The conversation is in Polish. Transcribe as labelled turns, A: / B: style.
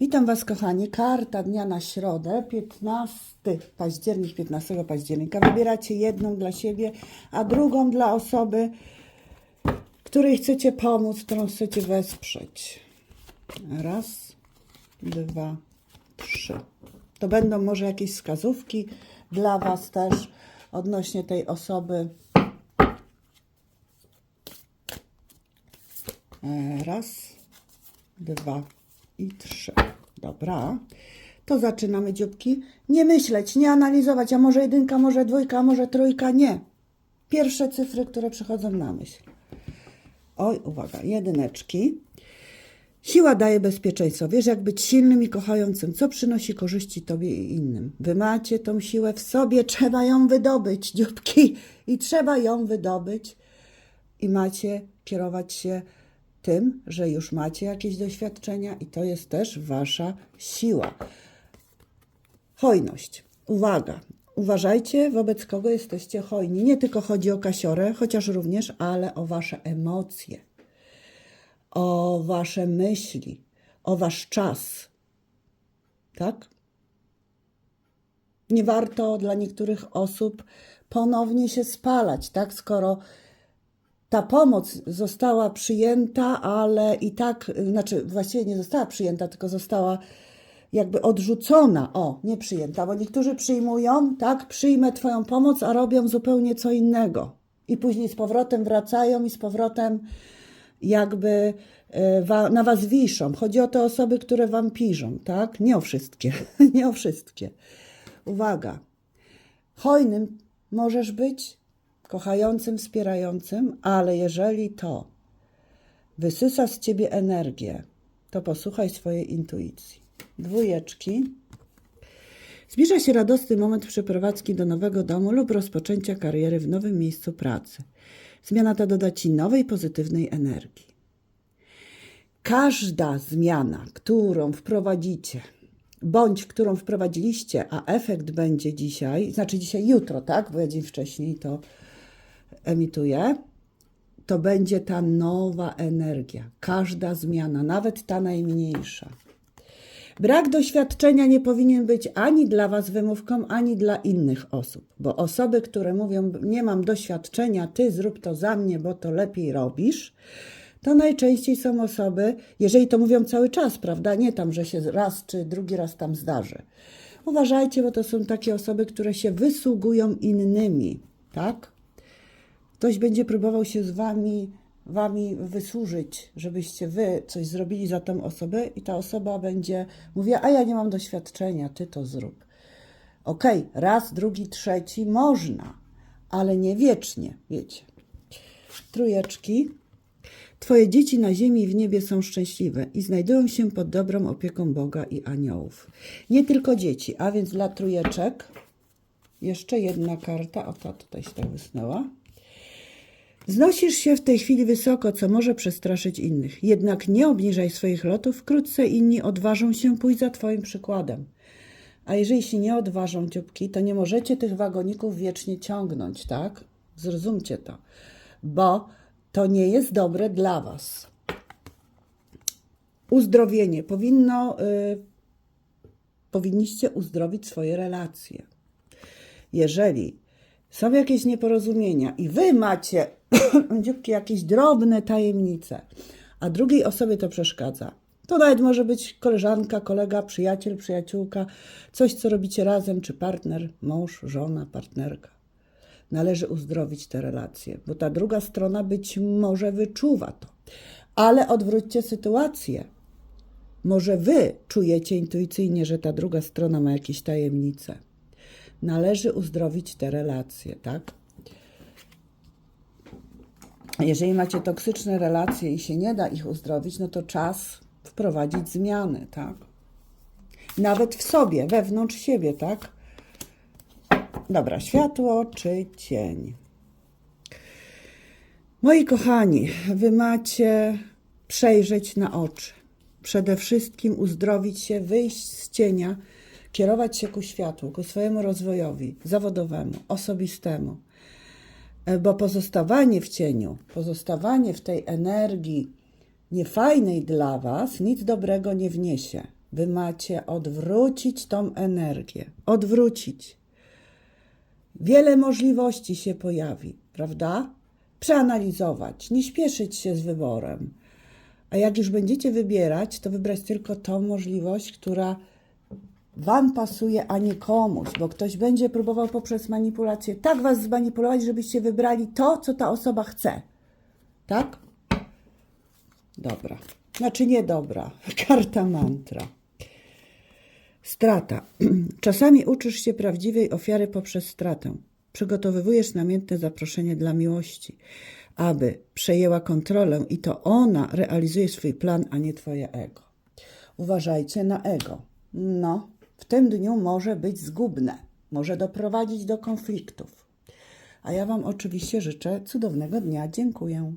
A: Witam Was, kochani. Karta dnia na środę, 15 październik, 15 października. Wybieracie jedną dla siebie, a drugą dla osoby, której chcecie pomóc, którą chcecie wesprzeć. Raz, dwa, trzy. To będą może jakieś wskazówki dla Was też odnośnie tej osoby. E, Raz, dwa i trzy. Dobra. To zaczynamy dzióbki. Nie myśleć, nie analizować, a może jedynka, może dwójka, może trójka. Nie. Pierwsze cyfry, które przychodzą na myśl. Oj, uwaga, jedyneczki. Siła daje bezpieczeństwo. Wiesz, jak być silnym i kochającym, co przynosi korzyści tobie i innym. Wy macie tą siłę w sobie, trzeba ją wydobyć, dzióbki, i trzeba ją wydobyć. I macie kierować się tym, że już macie jakieś doświadczenia, i to jest też wasza siła. Hojność. Uwaga. Uważajcie, wobec kogo jesteście hojni. Nie tylko chodzi o kasiorę, chociaż również, ale o wasze emocje o wasze myśli, o wasz czas. Tak? Nie warto dla niektórych osób ponownie się spalać, tak? Skoro ta pomoc została przyjęta, ale i tak, znaczy właściwie nie została przyjęta, tylko została jakby odrzucona. O, nie przyjęta, bo niektórzy przyjmują, tak, przyjmę Twoją pomoc, a robią zupełnie co innego. I później z powrotem wracają i z powrotem jakby e, na was wiszą. Chodzi o te osoby, które wam piszą, tak? Nie o wszystkie, nie o wszystkie. Uwaga. Hojnym możesz być, kochającym, wspierającym, ale jeżeli to wysysa z ciebie energię, to posłuchaj swojej intuicji. Dwójeczki. Zbliża się radosny moment przeprowadzki do nowego domu lub rozpoczęcia kariery w nowym miejscu pracy. Zmiana ta doda Ci nowej, pozytywnej energii. Każda zmiana, którą wprowadzicie, bądź którą wprowadziliście, a efekt będzie dzisiaj, znaczy dzisiaj, jutro, tak? Bo ja dzień wcześniej to emituję, to będzie ta nowa energia. Każda zmiana, nawet ta najmniejsza. Brak doświadczenia nie powinien być ani dla Was wymówką, ani dla innych osób, bo osoby, które mówią: Nie mam doświadczenia, ty zrób to za mnie, bo to lepiej robisz, to najczęściej są osoby, jeżeli to mówią cały czas, prawda? Nie tam, że się raz czy drugi raz tam zdarzy. Uważajcie, bo to są takie osoby, które się wysługują innymi, tak? Ktoś będzie próbował się z wami, wami wysłużyć, żebyście wy coś zrobili za tą osobę, i ta osoba będzie mówiła: A ja nie mam doświadczenia, ty to zrób. Okej, raz, drugi, trzeci można, ale nie wiecznie, wiecie. Trójeczki. Twoje dzieci na ziemi i w niebie są szczęśliwe i znajdują się pod dobrą opieką Boga i aniołów. Nie tylko dzieci, a więc dla trójeczek jeszcze jedna karta, o ta tutaj się tak wysnęła. Znosisz się w tej chwili wysoko, co może przestraszyć innych. Jednak nie obniżaj swoich lotów, wkrótce inni odważą się pójść za Twoim przykładem. A jeżeli się nie odważą dzióbki, to nie możecie tych wagoników wiecznie ciągnąć, tak? Zrozumcie to, bo to nie jest dobre dla Was. Uzdrowienie. Powinno, y, powinniście uzdrowić swoje relacje. Jeżeli są jakieś nieporozumienia i wy macie jakieś drobne tajemnice, a drugiej osobie to przeszkadza, to nawet może być koleżanka, kolega, przyjaciel, przyjaciółka, coś, co robicie razem, czy partner, mąż, żona, partnerka. Należy uzdrowić te relacje, bo ta druga strona być może wyczuwa to. Ale odwróćcie sytuację. Może wy czujecie intuicyjnie, że ta druga strona ma jakieś tajemnice. Należy uzdrowić te relacje, tak? Jeżeli macie toksyczne relacje i się nie da ich uzdrowić, no to czas wprowadzić zmiany, tak? Nawet w sobie, wewnątrz siebie, tak? Dobra, światło czy cień? Moi kochani, wy macie przejrzeć na oczy. Przede wszystkim uzdrowić się, wyjść z cienia, kierować się ku światłu, ku swojemu rozwojowi zawodowemu, osobistemu. E, Bo pozostawanie w cieniu, pozostawanie w tej energii niefajnej dla Was nic dobrego nie wniesie. Wy macie odwrócić tą energię. Odwrócić. Wiele możliwości się pojawi, prawda? Przeanalizować, nie śpieszyć się z wyborem. A jak już będziecie wybierać, to wybrać tylko tą możliwość, która Wam pasuje, a nie komuś, bo ktoś będzie próbował poprzez manipulację tak Was zmanipulować, żebyście wybrali to, co ta osoba chce. Tak? Dobra. Znaczy nie dobra. Karta mantra. Strata. Czasami uczysz się prawdziwej ofiary poprzez stratę. Przygotowywujesz namiętne zaproszenie dla miłości, aby przejęła kontrolę i to ona realizuje swój plan, a nie twoje ego. Uważajcie na ego. No, w tym dniu może być zgubne, może doprowadzić do konfliktów. A ja Wam oczywiście życzę cudownego dnia. Dziękuję.